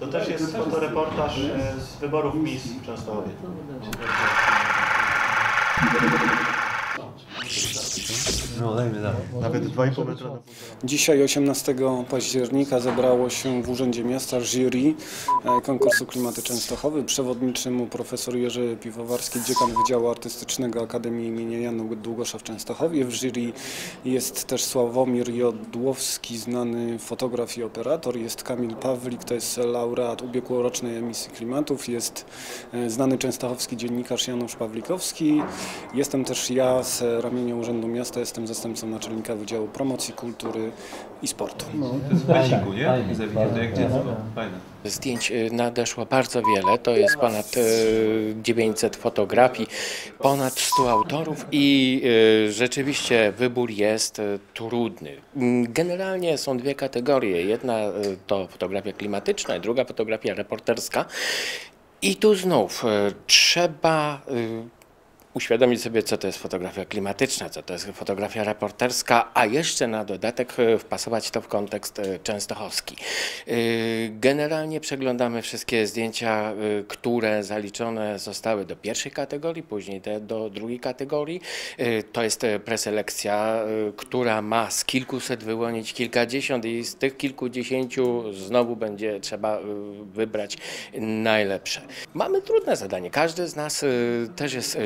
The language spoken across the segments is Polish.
To też jest fotoreportaż e, z wyborów Miss w Częstochowie. No dajmy dalej. Nawet 2,5 metra na Dzisiaj 18 października zebrało się w Urzędzie Miasta jury e, konkursu Klimaty Częstochowy. Przewodniczy mu profesor Jerzy Piwowarski, dziekan Wydziału Artystycznego Akademii im. Jana Długosza w Częstochowie. W jury jest też Sławomir Jodłowski, znany fotograf i operator. Jest Kamil Pawlik, to jest laureat ubiegłorocznej emisji klimatów. Jest e, znany częstochowski dziennikarz Janusz Pawlikowski. Jestem też ja z ramienia Urzędu Miasta, jestem zastępcą naczelnika Wydziału Promocji Kultury i Sportu. To jest w Besiku, nie? Widzę, to jak dziecko. Fajne. Zdjęć y, nadeszło bardzo wiele, to jest ponad y, 900 fotografii, ponad 100 autorów i y, rzeczywiście wybór jest y, trudny. Generalnie są dwie kategorie. Jedna y, to fotografia klimatyczna, druga fotografia reporterska. I tu znów y, trzeba y, uświadomić sobie, co to jest fotografia klimatyczna, co to jest fotografia reporterska, a jeszcze na dodatek e, wpasować to w kontekst e, częstochowski. E, Generalnie przeglądamy wszystkie zdjęcia, które zaliczone zostały do pierwszej kategorii, później te do drugiej kategorii. To jest preselekcja, która ma z kilkuset wyłonić kilkadziesiąt i z tych kilkudziesięciu znowu będzie trzeba wybrać najlepsze. Mamy trudne zadanie. Każdy z nas też jest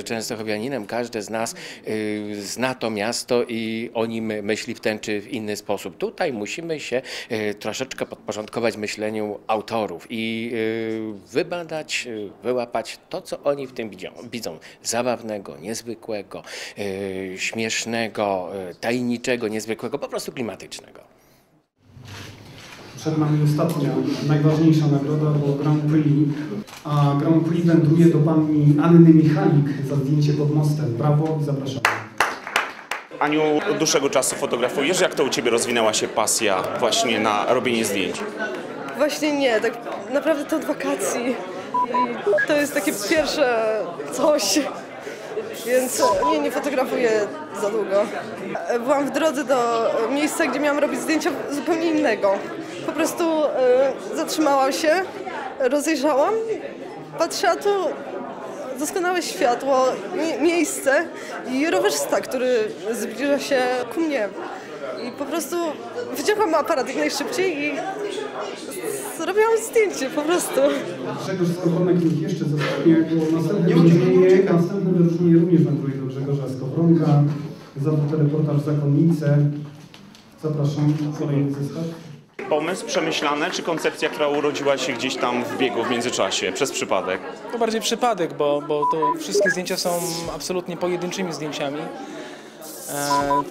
częstochowianinem, każdy z nas e, zna to miasto i o nim myśli w ten czy w inny sposób. Tutaj musimy się e, troszeczkę podporządkować myśleniu autorów i e, wybadać, wyłapać to, co oni w tym widzą. widzą. Zabawnego, niezwykłego, śmiesznego, tajemniczego, niezwykłego, po prostu klimatycznego. Przed nami ostatnia, najważniejsza nagroda, bo Grand Prix. A Grand Prix wędruje do pani Anny Michalik za zdjęcie pod mostem. Brawo i zapraszamy. Aniu, od dłuższego czasu fotografujesz. Jak to u Ciebie rozwinęła się pasja właśnie na robienie zdjęć? Właśnie nie, tak naprawdę to od wakacji. I to jest takie pierwsze coś. Więc nie, nie fotografuję za długo. Byłam w drodze do miejsca, gdzie miałam robić zdjęcia zupełnie innego. Po prostu e, zatrzymałam się, rozejrzałam, patrzę, a tu doskonałe światło, mie- miejsce i rowerzysta, który zbliża się ku mnie. I po prostu wyciągłam aparat jak najszybciej i zrobiłam zdjęcie po prostu. Grzegorz Skowronek niech jeszcze zostanie, bo następne wyróżnienie, następne wyróżnienie również wędruje do Grzegorza Skowronka za fotoreportaż Zakonnice. Zapraszam, kolejny zestaw. Pomysł przemyślany, czy koncepcja, która urodziła się gdzieś tam w biegu w międzyczasie, przez przypadek? To bardziej przypadek, bo, bo to wszystkie zdjęcia są absolutnie pojedynczymi zdjęciami, e,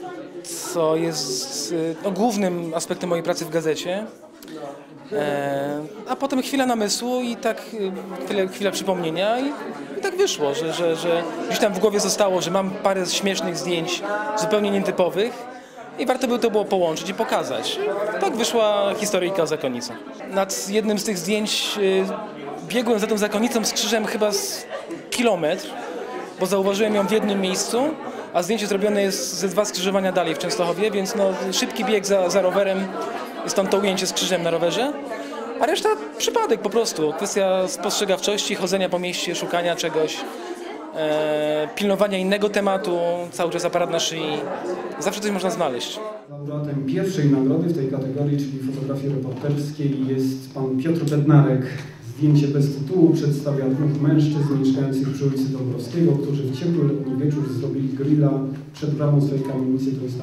co jest e, no, głównym aspektem mojej pracy w gazecie. E, a potem chwila namysłu i tak chwila przypomnienia i, i tak wyszło, że, że, że gdzieś tam w głowie zostało, że mam parę śmiesznych zdjęć zupełnie nietypowych i warto by to było połączyć i pokazać. Tak wyszła historyjka o zakonnicy. Nad jednym z tych zdjęć e, biegłem za tą zakonnicą z krzyżem chyba z kilometr, bo zauważyłem ją w jednym miejscu, a zdjęcie zrobione jest ze dwa skrzyżowania dalej w Częstochowie, więc no, szybki bieg za, za rowerem, stąd to ujęcie z krzyżem na rowerze. A reszta przypadek po prostu, kwestia spostrzegawczości, chodzenia po mieście, szukania czegoś, e, pilnowania innego tematu, cały czas aparat na szyi. Zawsze coś można znaleźć. Laureatem pierwszej nagrody w tej kategorii, czyli fotografii reporterskiej jest pan Piotr Bednarek. Zdjęcie bez tytułu przedstawia dwóch mężczyzn mieszkających przy ulicy Dąbrowskiego, którzy w ciepły letni wieczór zrobili grilla przed bramą swojej kamienicy. To jest.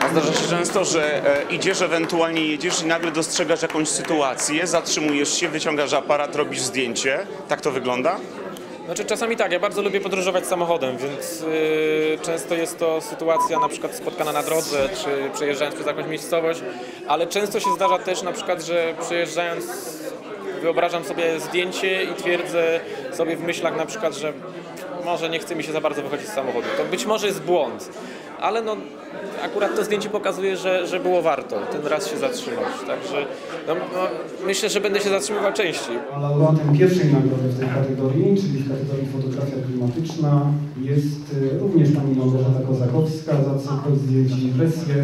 A zdarza się często, że e, idziesz, ewentualnie jedziesz i nagle dostrzegasz jakąś sytuację, zatrzymujesz się, wyciągasz aparat, robisz zdjęcie. Tak to wygląda? Znaczy czasami tak, ja bardzo lubię podróżować samochodem, więc yy, często jest to sytuacja na przykład spotkana na drodze, czy przejeżdżając przez jakąś miejscowość, ale często się zdarza też na przykład, że przejeżdżając wyobrażam sobie zdjęcie i twierdzę sobie w myślach na przykład, że może nie chce mi się za bardzo wychodzić z samochodu. To być może jest błąd, ale no akurat to zdjęcie pokazuje, że, że było warto ten raz się zatrzymać, także no, no, myślę, że będę się zatrzymywał częściej. A laureatem pierwszej nagrody w tej kategorii, czyli w kategorii fotografia klimatyczna, jest y, również pani Małgorzata Kozakowska za cykl zdjęć i impresję.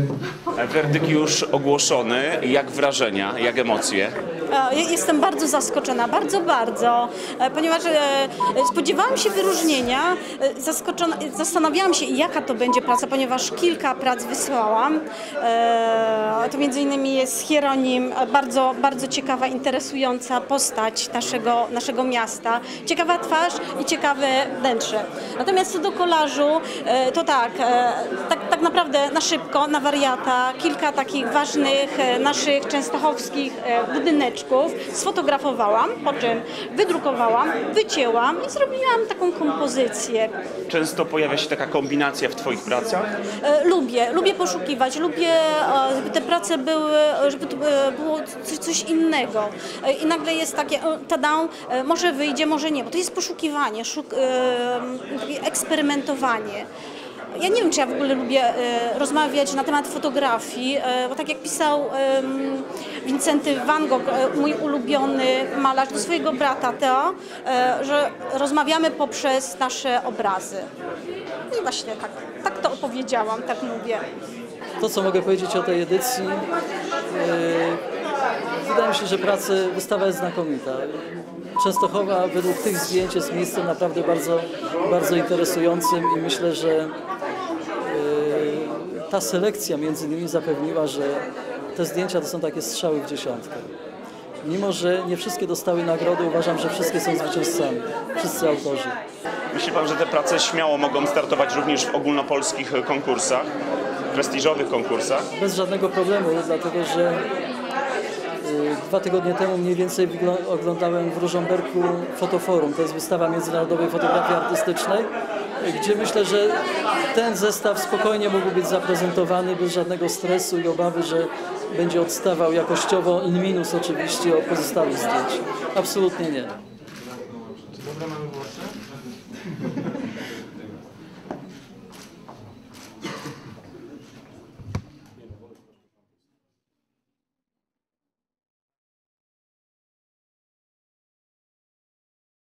Werdykt już ogłoszony. Jak wrażenia, jak emocje? E, Jestem bardzo zaskoczona, bardzo, bardzo, e, ponieważ e, spodziewałam się wyróżnienia, zaskoczona, zastanawiałam się, jaka to będzie praca, ponieważ kilka prac wysłałam. To między innymi jest Hieronim, bardzo, bardzo ciekawa, interesująca postać naszego, naszego miasta. Ciekawa twarz i ciekawe wnętrze. Natomiast co do kolażu, to tak, tak, tak naprawdę na szybko, na wariata, kilka takich ważnych naszych częstochowskich e, sfotografowałam, po czym wydrukowałam, wycięłam i zrobiłam taką kompozycję. Często pojawia się taka kombinacja w Twoich pracach? E, Lubię, lubię poszukiwać, lubię, e, żeby te prace były, żeby to e, było coś, coś innego. I nagle jest takie, tada, może wyjdzie, może nie, bo to jest poszukiwanie, szuk, eksperymentowanie. Ja nie wiem, czy ja w ogóle lubię e, rozmawiać na temat fotografii, e, bo tak jak pisał Wincenty Van Gogh, e, mój ulubiony malarz, do swojego brata Teo, że rozmawiamy poprzez nasze obrazy. I właśnie tak, tak to opowiedziałam, tak mówię. To, co mogę powiedzieć o tej edycji, wydaje mi się, że prace, wystawa jest znakomita. Częstochowa według tych zdjęć jest miejscem naprawdę bardzo, bardzo interesującym i myślę, że ta selekcja między innymi zapewniła, że te zdjęcia to są takie strzały w dziesiątkę. Mimo, że nie wszystkie dostały nagrody, uważam, że wszystkie są zwycięzcami, wszyscy autorzy. Myśli Pan, że te prace śmiało mogą startować również w ogólnopolskich konkursach, prestiżowych konkursach? Bez żadnego problemu, dlatego że y, dwa tygodnie temu mniej więcej oglądałem w Rużomberku Fotoforum. To jest wystawa międzynarodowej fotografii artystycznej, gdzie myślę, że ten zestaw spokojnie mógł być zaprezentowany bez żadnego stresu i obawy, że będzie odstawał jakościowo in minus oczywiście od pozostałych zdjęć. Absolutnie nie.